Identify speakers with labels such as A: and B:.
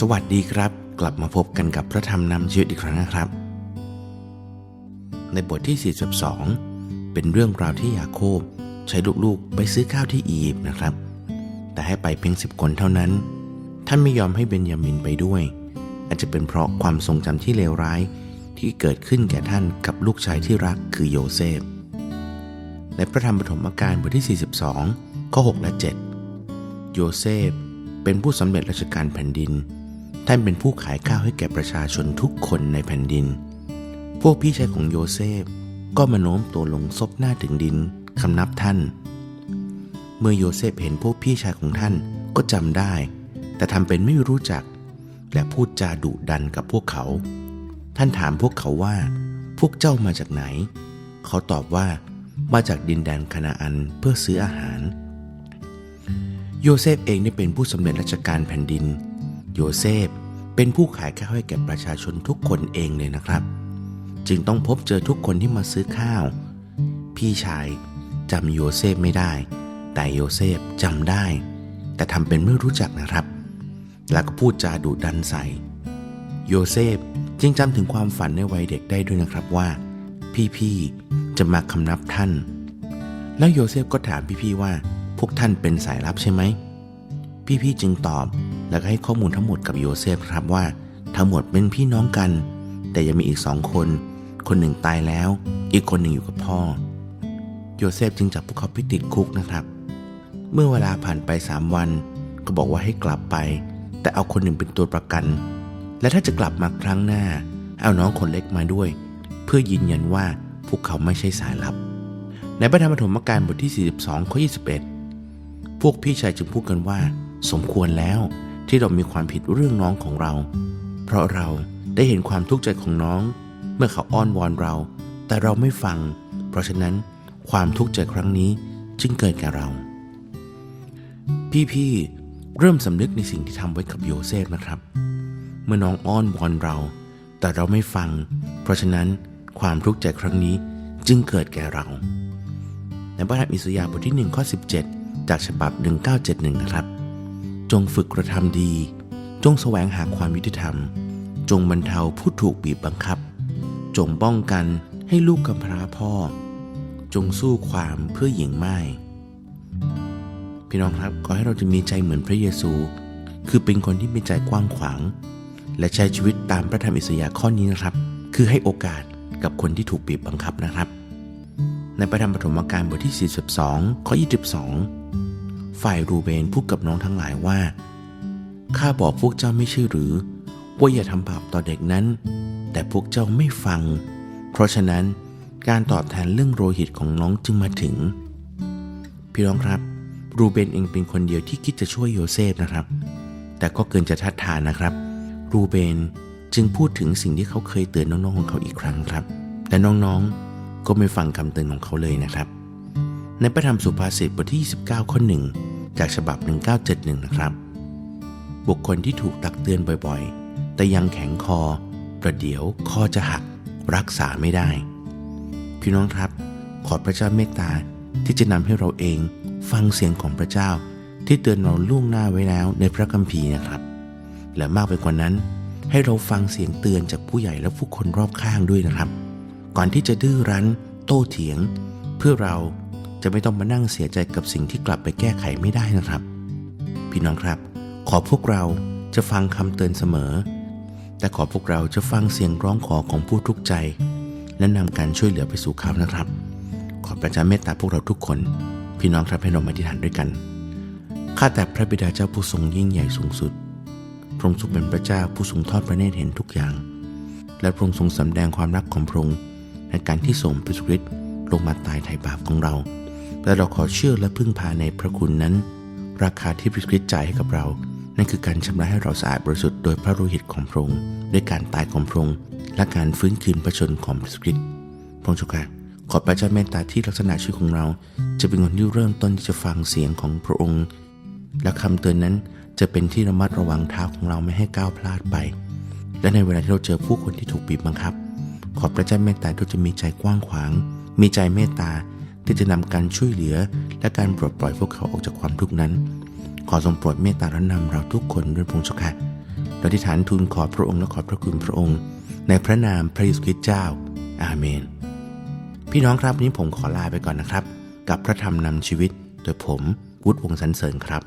A: สวัสดีครับ กลับมาพบกันกับพระธรรมนำชีวิตอีกครั้งนะครับ ในบทที่ 42 เป็นเรื่องราวที่ยาโคบใช้ลูกๆไปซื้อข้าวที่อียิปต์นะครับ แต่ให้ไปเพียงสิบคนเท่านั้น ท่านไม่ยอมให้เบนยามินไปด้วย อาจจะเป็นเพราะความทรงจำที่เลวร้ายที่เกิดขึ้นแก่ท่านกับลูกชายที่รักคือโยเซฟในพระธรรมปฐมกาลบทที่ 42 ข้อ 6 และ 7 โยเซฟเป็นผู้สำเร็จราชการแผ่นดิน ท่านเป็นผู้ขายข้าวให้แก่ประชาชนทุกคนในแผ่นดิน พวกพี่ชายของโยเซฟก็มาโน้มตัวลงซบหน้าถึงดินคำนับท่าน เมื่อโยเซฟเห็นพวกพี่ชายของท่านก็จำได้ แต่ทำเป็นไม่รู้จัก และพูดจาดุดันกับพวกเขา ท่านถามพวกเขาว่า พวกเจ้ามาจากไหน เขาตอบว่ามาจากดินแดนคานาอันเพื่อซื้ออาหาร โยเซฟเองได้เป็นผู้สำเร็จราชการแผ่นดิน โยเซฟเป็นผู้ขายข้าวให้แก่ประชาชนทุกคนเองเลยนะครับ จึงต้องพบเจอทุกคนที่มาซื้อข้าว พี่ชายจำโยเซฟไม่ได้ แต่โยเซฟจำได้ แต่ทำเป็นไม่รู้จักนะครับ แล้วก็พูดจาดุดันใส่ โยเซฟจึงจำถึงความฝันในวัยเด็กได้ด้วยนะครับว่า พี่ๆจะมาคำนับท่าน แล้วโยเซฟก็ถามพี่ๆว่า พวกท่านเป็นสายลับใช่ไหมพี่ๆจึงตอบ แล้วก็ให้ข้อมูลทั้งหมดกับโยเซฟครับว่า ทั้งหมดเป็นพี่น้องกัน แต่ยังมีอีกสองคน คนหนึ่งตายแล้ว อีกคนหนึ่งอยู่กับพ่อ โยเซฟจึงจับพวกเขาไปติดคุกนะครับ เมื่อเวลาผ่านไปสามวัน ก็บอกว่าให้กลับไป แต่เอาคนหนึ่งเป็นตัวประกัน และถ้าจะกลับมาครั้งหน้า เอาน้องคนเล็กมาด้วย เพื่อยืนยันว่าพวกเขาไม่ใช่สายลับ ในพระธรรมปฐมกาลบทที่ 42ข้อ21 พวกพี่ชายจึงพูดกันว่า สมควรแล้ว ที่เรามีความผิดเรื่องน้องของเรา เพราะเราได้เห็นความทุกข์ใจของน้อง เมื่อเขาอ้อนวอนเรา แต่เราไม่ฟัง เพราะฉะนั้นความทุกข์ใจครั้งนี้จึงเกิดแก่เรา พี่ๆเริ่มสำนึกในสิ่งที่ทำไว้กับโยเซฟนะครับ เมื่อน้องอ้อนวอนเรา แต่เราไม่ฟัง เพราะฉะนั้นความทุกข์ใจครั้งนี้จึงเกิดแก่เรา ในพระธรรมอิสยาห์บทที่1ข้อ17 จากฉบับ 1971 นะครับ จงฝึกกระทำดี จงแสวงหาความยุติธรรม จงบรรเทาผู้ถูกบีบบังคับ จงป้องกันให้ลูกกำพร้าพ่อ จงสู้ความเพื่อหญิงไม้พี่น้องครับขอให้เราจะมีใจเหมือนพระเยซู คือเป็นคนที่มีใจกว้างขวาง และใช้ชีวิตตามพระธรรมอิสยาห์ข้อนี้นะครับ คือให้โอกาสกับคนที่ถูกบีบบังคับนะครับ ในพระธรรมปฐมกาลบทที่ 42 ข้อ 22 ฝ่ายรูเบนพูดกับน้องทั้งหลายว่า ข้าบอกพวกเจ้าไม่ใช่หรือ ว่าอย่าทำบาปต่อเด็กนั้น แต่พวกเจ้าไม่ฟัง เพราะฉะนั้นการตอบแทนเรื่องโลหิตของน้องจึงมาถึง พี่น้องครับ รูเบนเองเป็นคนเดียวที่คิดจะช่วยโยเซฟนะครับ แต่ก็เกินจะทัดทานนะครับ รูเบนจึงพูดถึงสิ่งที่เขาเคยเตือนน้องๆของเขาอีกครั้งครับ แต่น้องๆก็ไม่ฟังคำเตือนของเขาเลยนะครับ ในพระธรรมสุภาษิตบทที่ 29 ข้อหนึ่ง จากฉบับ 1971 นะครับ บุคคลที่ถูกตักเตือนบ่อยๆ แต่ยังแข็งคอ ประเดี๋ยวคอจะหักรักษาไม่ได้ พี่น้องครับ ขอพระเจ้าเมตตาที่จะนำให้เราเองฟังเสียงของพระเจ้าที่เตือนเราล่วงหน้าไว้แล้วในพระคัมภีร์นะครับ และมากไปกว่านั้น ให้เราฟังเสียงเตือนจากผู้ใหญ่และผู้คนรอบข้างด้วยนะครับ ก่อนที่จะดื้อรั้น โต้เถียง เพื่อเรา จะไม่ต้องมานั่งเสียใจกับสิ่งที่กลับไปแก้ไขไม่ได้นะครับ พี่น้องครับ ขอพวกเราจะฟังคำเตือนเสมอ แต่ขอพวกเราจะฟังเสียงร้องขอของผู้ทุกข์ใจ และนำการช่วยเหลือไปสู่เขานะครับ ขอพระเจ้าเมตตาพวกเราทุกคน พี่น้องครับให้เรามาอธิษฐานด้วยกันข้าแต่พระบิดาเจ้าผู้ทรงยิ่งใหญ่สูงสุดพระองค์ทรงเป็นพระเจ้าผู้ทรงทอดพระเนตรเห็นทุกอย่าง และพระองค์ทรงสำแดงความรักของพระองค์ในการที่ส่งพระสุริตลงมาตายไถ่บาปของเรา และเราขอเชื่อและพึ่งพาในพระคุณนั้น ราคาที่พระคริสต์จ่ายให้กับเรา นั่นคือการชำระให้เราสะอาดบริสุทธิ์โดยพระโลหิตของพระองค์ด้วยการตายของพระองค์และการฟื้นคืนพระชนของพระคริสต์พระองค์เจ้าค่ะขอพระเจ้าเมตตาที่ลักษณะชีวิตของเรา จะเป็นคนที่เริ่มต้นที่จะฟังเสียงของพระองค์ และคำเตือนนั้นจะเป็นที่ระมัดระวังเท้าของเราไม่ให้ก้าวพลาดไป และในเวลาที่เราเจอผู้คนที่ถูกบีบบังคับ ขอพระเจ้าเมตตาที่จะมีใจกว้างขวาง มีใจเมตตา ที่จะนำการช่วยเหลือ และการปลดปล่อยพวกเขาออกจากความทุกข์นั้น ขอทรงโปรดเมตตาและนำเราทุกคนด้วยพระองค์เจ้าค่ะเราที่ฐานทูลขอบพระองค์และขอบพระคุณพระองค์ ในพระนามพระเยซูคริสต์เจ้า อาเมน พี่น้องครับวันนี้ผมขอลาไปก่อนนะครับ กับพระธรรมนำชีวิตโดยผมวุฒิวงศ์สันเสริญครับ